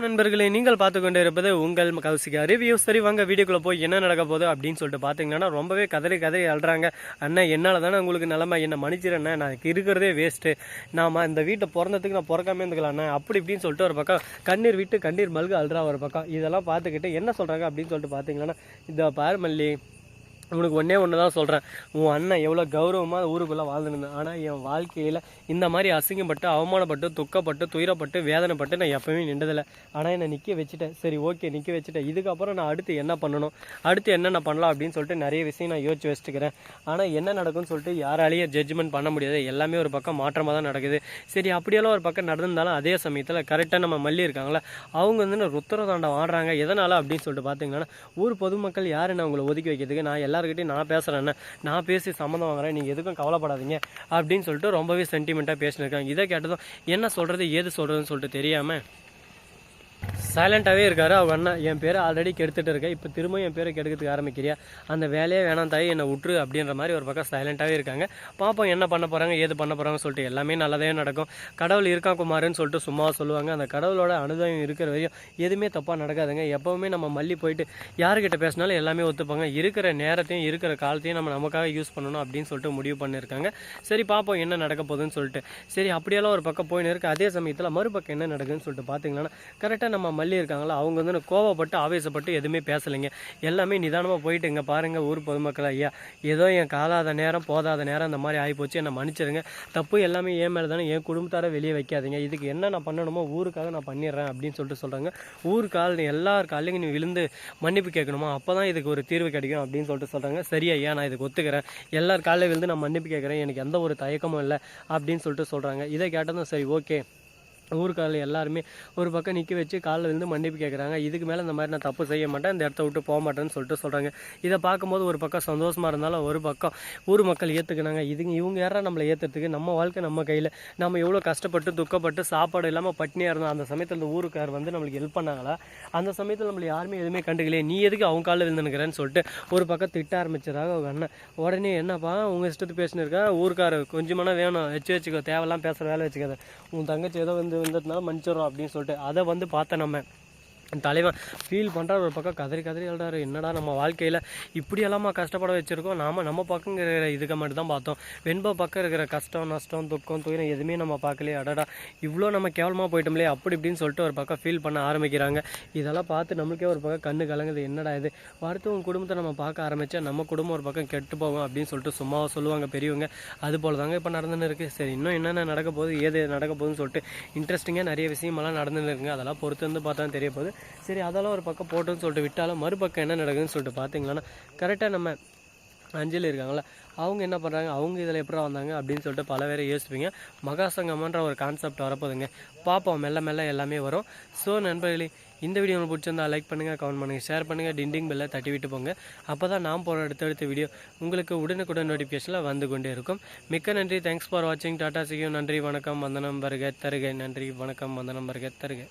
நண்பர்களே நீங்கள் பார்த்து கொண்டு இருப்பது உங்கள் கௌசிகா ரிவ்யூ. சரி வாங்க வீடியோக்குள்ள போய் என்ன நடக்க போகுது அப்படின்னு சொல்லிட்டு பார்த்தீங்கன்னா ரொம்பவே கதறி கதறி அழுறாங்க. அண்ணா என்னால் தானே உங்களுக்கு நிலமை? என்ன மன்னிச்சிடண்ணே நான் இருக்கிறதே வேஸ்ட்டு நாம இந்த வீட்டை பிறந்ததுக்கு நான் பிறக்காம இருந்துக்கலாண்ணே அப்படி இப்படின்னு சொல்லிட்டு ஒரு பக்கம் கண்ணீர் விட்டு கண்ணீர் மல்கு அழுறா ஒரு பக்கம். இதெல்லாம் பார்த்துக்கிட்டு என்ன சொல்கிறாங்க அப்படின்னு சொல்லிட்டு பார்த்தீங்கன்னா இந்த பாரு மல்லி. உனக்கு ஒன்றே ஒன்று தான் சொல்கிறேன் உன் அண்ணன் எவ்வளோ கௌரவமாக ஊருக்குள்ளே வாழ்ந்துருந்தேன் ஆனால் என் வாழ்க்கையில் இந்த மாதிரி அசிங்கப்பட்டு அவமானப்பட்டு துக்கப்பட்டு துயரப்பட்டு வேதனைப்பட்டு நான் எப்போயுமே நின்றதில்லை. ஆனால் என்னை நிற்க வச்சுட்டேன். சரி ஓகே நிற்க வச்சுட்டேன். இதுக்கப்புறம் நான் அடுத்து என்ன பண்ணணும்? அடுத்து என்னென்ன பண்ணலாம் அப்படின்னு சொல்லிட்டு நிறைய விஷயம் நான் யோசிச்சு வச்சுக்கிறேன் ஆனால் என்ன நடக்கும்னு சொல்லிட்டு யாராலையும் ஜட்ஜ்மெண்ட் பண்ண முடியாது. எல்லாமே ஒரு பக்கம் மாற்றமாக தான் நடக்குது. சரி அப்படியெல்லாம் ஒரு பக்கம் நடந்திருந்தாலும் அதே சமயத்தில் கரெக்டாக நம்ம மல்லி இருக்காங்களா அவங்க வந்து ருத்திரதாண்டம் ஆடுறாங்க. எதனால் அப்படின்னு சொல்லிட்டு பார்த்தீங்கன்னா ஊர் பொதுமக்கள் யார் அவங்களை உங்களை ஒதுக்கி வைக்கிறதுக்கு? நான் எல்லாருக்கிட்டையும் நான் பேசுகிறேன்னு நான் பேசி சம்மந்தம் வாங்குறேன் நீங்கள் எதுக்கும் கவலைப்படாதீங்க அப்படின்னு சொல்லிட்டு ரொம்பவே சென்டிமெண்ட்டாக பேசினிருக்காங்க. இதை கேட்டதும் என்ன சொல்கிறது ஏது சொல்கிறதுன்னு சொல்லிட்டு தெரியாமல் சைலண்ட்டாகவே இருக்காரு. அவங்க அண்ணன் என் பேரை ஆல்ரெடி கெடுத்துட்டு இருக்கேன். இப்போ திரும்ப என் பேரை கெடுக்கிறதுக்கு ஆரம்பிக்கிறியா? அந்த வேலையே வேணாம் தாய் என்னை விட்டுரு அப்படின்ற மாதிரி ஒரு பக்கம் சைலண்ட்டாகவே இருக்காங்க. பார்ப்போம் என்ன பண்ண போகிறாங்க ஏது பண்ண போகிறாங்கன்னு சொல்லிட்டு எல்லாமே நல்லதே நடக்கும். கடவுள் இருக்கான் குமாருன்னு சொல்லிட்டு சும்மா சொல்லுவாங்க. அந்த கடவுளோட அனுதாயம் இருக்கிற வரையும் எதுவுமே தப்பாக நடக்காதுங்க. எப்போவுமே நம்ம மல்லி போயிட்டு யாருக்கிட்ட பேசினாலும் எல்லாமே ஒத்துப்பாங்க. இருக்கிற நேரத்தையும் இருக்கிற காலத்தையும் நம்ம நமக்காக யூஸ் பண்ணணும் அப்படின்னு சொல்லிட்டு முடிவு பண்ணியிருக்காங்க சரி பார்ப்போம் என்ன நடக்க போகுதுன்னு சொல்லிட்டு. சரி அப்படியெல்லாம் ஒரு பக்கம் போயின்னு இருக்கு. அதே சமயத்தில் மறுபக்கம் என்ன நடக்குதுன்னு சொல்லிட்டு பார்த்தீங்கன்னா கரெக்டாக நம்ம மல்லி இருக்காங்களா அவங்க வந்து கோவப்பட்டு ஆவேசப்பட்டு எதுவுமே பேசலைங்க. எல்லாமே நிதானமாக போயிட்டு இங்கே பாருங்கள் ஊர் பொதுமக்கள் ஐயா. ஏதோ என் காலாத நேரம் போதாத நேரம் அந்த மாதிரி ஆகிப்போச்சு என்னை மன்னிச்சிருங்க. தப்பு எல்லாமே ஏன் மேலே தானே என் குடும்பத்தார வெளியே வைக்காதீங்க. இதுக்கு என்ன நான் பண்ணணுமோ ஊருக்காக நான் பண்ணிடுறேன் அப்படின்னு சொல்லிட்டு சொல்கிறாங்க ஊர் கால் எல்லார் காலையும் நீ விழுந்து மன்னிப்பு கேட்கணுமா? அப்போ தான் இதுக்கு ஒரு தீர்வு கிடைக்கும் அப்படின்னு சொல்லிட்டு சொல்கிறாங்க சரி ஐயா நான் இதுக்கு ஒத்துக்கிறேன். எல்லார் காலையில் விழுந்து நான் மன்னிப்பு கேட்குறேன். எனக்கு எந்த ஒரு தயக்கமும் இல்லை அப்படின்னு சொல்லிட்டு சொல்கிறாங்க இதை கேட்டதும் சரி ஓகே. ஊருக்காரில் எல்லாருமே ஒரு பக்கம் நிற்க வச்சு காலில் விழுந்து மன்னிப்பு கேட்குறாங்க இதுக்கு மேலே இந்த மாதிரி நான் தப்பு செய்ய மாட்டேன். இந்த இடத்த விட்டு போக மாட்டேன்னு சொல்லிட்டு சொல்கிறாங்க இதை பார்க்கும்போது ஒரு பக்கம் சந்தோஷமாக இருந்தாலும் ஒரு பக்கம் ஊர் மக்கள் ஏற்றுக்கினாங்க இதுங்க இவங்க யாரா நம்மளை ஏற்றுறதுக்கு நம்ம வாழ்க்கை நம்ம கையில். நம்ம எவ்வளோ கஷ்டப்பட்டு துக்கப்பட்டு சாப்பாடு இல்லாமல் பட்னியாக இருந்தோம். அந்த சமயத்தில் இந்த ஊருக்கார் வந்து நம்மளுக்கு ஹெல்ப் பண்ணாங்களா? அந்த சமயத்தில் நம்மளை யாருமே எதுவுமே கண்டுக்கலையே. நீ எதுக்கு அவங்க காலில் விழுந்துனுக்கிறேன்னு சொல்லிட்டு ஒரு பக்கம் திட்ட ஆரம்பிச்சிடறாங்க அவங்க அண்ணன் உடனே என்னப்பா உங்கள் இஷ்டத்துக்கு பேசினிருக்கேன் ஊருக்கார கொஞ்சமான வேணும். வச்சு வச்சுக்கோ. தேவையெல்லாம் பேசுகிற வேலை வச்சுக்காத. உன் தங்கச்சி ஏதோ வந்து வந்ததுனால மன்னிச்சிடறோம் அப்படின்னு சொல்லிட்டு அதை வந்து பார்த்தேன் நம்ம தலைவன் ஃபீல் பண்ணுறாரு ஒரு பக்கம் கதறி கதறி எழுறாரு. என்னடா நம்ம வாழ்க்கையில் இப்படியெல்லாமா கஷ்டப்பட வச்சுருக்கோம்? நாம் நம்ம பக்கங்கிற இதுக்கு மட்டும் தான் பார்த்தோம். வெண்பா பக்கம் இருக்கிற கஷ்டம் நஷ்டம் துக்கம் துயரம் எதுவுமே நம்ம பார்க்கலையே. அடடா இவ்வளோ நம்ம கேவலமாக போயிட்டோம்லே அப்படி இப்படின்னு சொல்லிட்டு ஒரு பக்கம் ஃபீல் பண்ண ஆரம்பிக்கிறாங்க. இதெல்லாம் பார்த்து நம்மளுக்கே ஒரு பக்கம் கண்ணு கலங்குது. என்னடா இது? அடுத்தவங்க குடும்பத்தை நம்ம பார்க்க ஆரம்பித்தா நம்ம குடும்பம் ஒரு பக்கம் கெட்டு போகும் அப்படின்னு சொல்லிட்டு சும்மாவாக சொல்லுவாங்க பெரியவங்க. அது போல் தாங்க இப்போ நடந்துன்னு இருக்குது சரி இன்னும் என்னென்ன நடக்க போகுது ஏது நடக்க போகுதுன்னு சொல்லிட்டு இன்ட்ரெஸ்டிங்காக நிறைய விஷயமெல்லாம் நடந்துன்னு இருக்குங்க. அதெல்லாம் பொறுத்து வந்து பார்த்தா தெரிய போகுது. சரி அதெல்லாம் ஒரு பக்கம் போட்டோன்னு சொல்லிட்டு விட்டாலும் மறுபக்கம் என்ன நடக்குதுன்னு சொல்லிட்டு பார்த்தீங்கன்னா கரெக்டாக நம்ம அஞ்சலி இருக்காங்களா அவங்க என்ன பண்ணுறாங்க அவங்க இதில் எப்படி வந்தாங்க அப்படின்னு சொல்லிட்டு பல பேரை யோசிப்பீங்க. மகாசங்கமன்ற ஒரு கான்செப்ட் வரப்போதுங்க பார்ப்போம் மெல்ல மெல்ல எல்லாமே வரும். ஸோ நண்பர்களே இந்த வீடியோ உங்களுக்கு பிடிச்சிருந்தா லைக் பண்ணுங்கள் கமெண்ட் பண்ணுங்கள் ஷேர் பண்ணுங்கள் டிண்டிங் பெல்லை தட்டி விட்டு போங்க. அப்போ தான் நான் போகிற அடுத்தடுத்த வீடியோ உங்களுக்கு உடனுக்குடன் நோட்டிஃபிகேஷனில் வந்து கொண்டே இருக்கும். மிக்க நன்றி தேங்க்ஸ் ஃபார் வாட்சிங் டாடா சிக்கியும் நன்றி வணக்கம் வந்தனம் வருக தருக. நன்றி வணக்கம் வந்தனம் வருக தருக.